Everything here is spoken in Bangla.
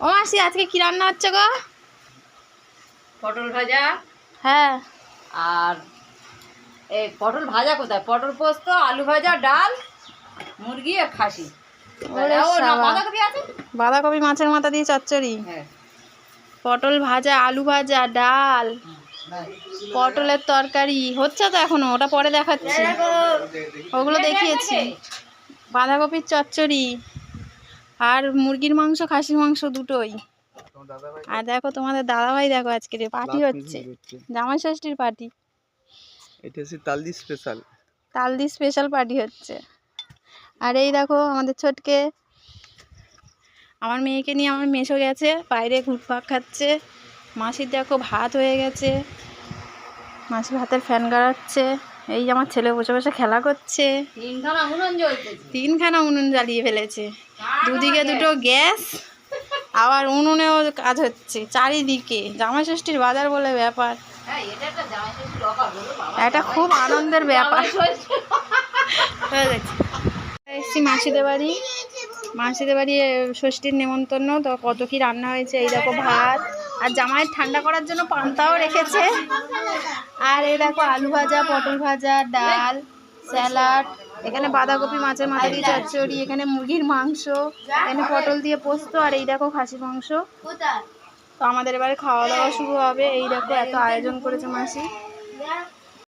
ও মাসি আজকে কি রান্না হচ্ছে গো? পটল ভাজা। হ্যাঁ। আর এই পটল ভাজা কোথায়? পটল পোস্ত আলু ভাজা ডাল মুরগি আর খাসি। বাঁধাকপি মাছের মাথা দিয়ে চচ্চড়ি। হ্যাঁ। পটল ভাজা আলু ভাজা ডাল। পটলের তরকারি। হচ্ছে তো এখনও ওটা পরে দেখাচ্ছি। ওগুলো দেখিয়েছি। বাঁধাকপির চচ্চড়ি। আর মুরগির মাংস খাসির মাংস দুটোই। আর দেখো তোমাদের দাদাভাই দেখো আজকে পার্টি হচ্ছে। জামাই ষষ্ঠীর পার্টি এটা হচ্ছে Taldi special Taldi special party হচ্ছে। আর এই দেখো আমাদের ছোটকে আমার মেয়েকে নিয়ে আমার মেশো গেছে বাইরে ঘুরপাক খাচ্ছে। মাসির দেখো ভাত হয়ে গেছে। মাসি ভাতের ফ্যান গাড়াচ্ছে। এই যে আমার ছেলে বসে বসে খেলা করছে। তিনখানা উনুন জ্বালিয়ে ফেলেছে। দুদিকে দুটো গ্যাস আবার উনুনেও কাজ হচ্ছে চারিদিকে। জামাই ষষ্ঠীর বাজার বলে ব্যাপার। হ্যাঁ এটা জামাই খুব আনন্দের ব্যাপার। জামাই হয়ে গেছে। এসছি মাসিদের বাড়ি। মাসিদের বাড়ি ষষ্ঠীর নেমন্তন্ন তো কত কি রান্না হয়েছে এই দেখো ভাত। আর জামাইয়ের ঠান্ডা করার জন্য পান্তাও রেখেছে। আর এই দেখো আলু ভাজা, পটল ভাজা, ডাল, স্যালাড, এখানে বাঁধাকপি, মাছের মাথা দিয়ে চচ্চড়ি, এখানে মুরগির মাংস, এখানে পটল দিয়ে পোস্ত, আর এই দেখো খাসি মাংস। তো আমাদের এবারে খাওয়া দাওয়া শুরু হবে। এই দেখো এত আয়োজন করেছে মাসি।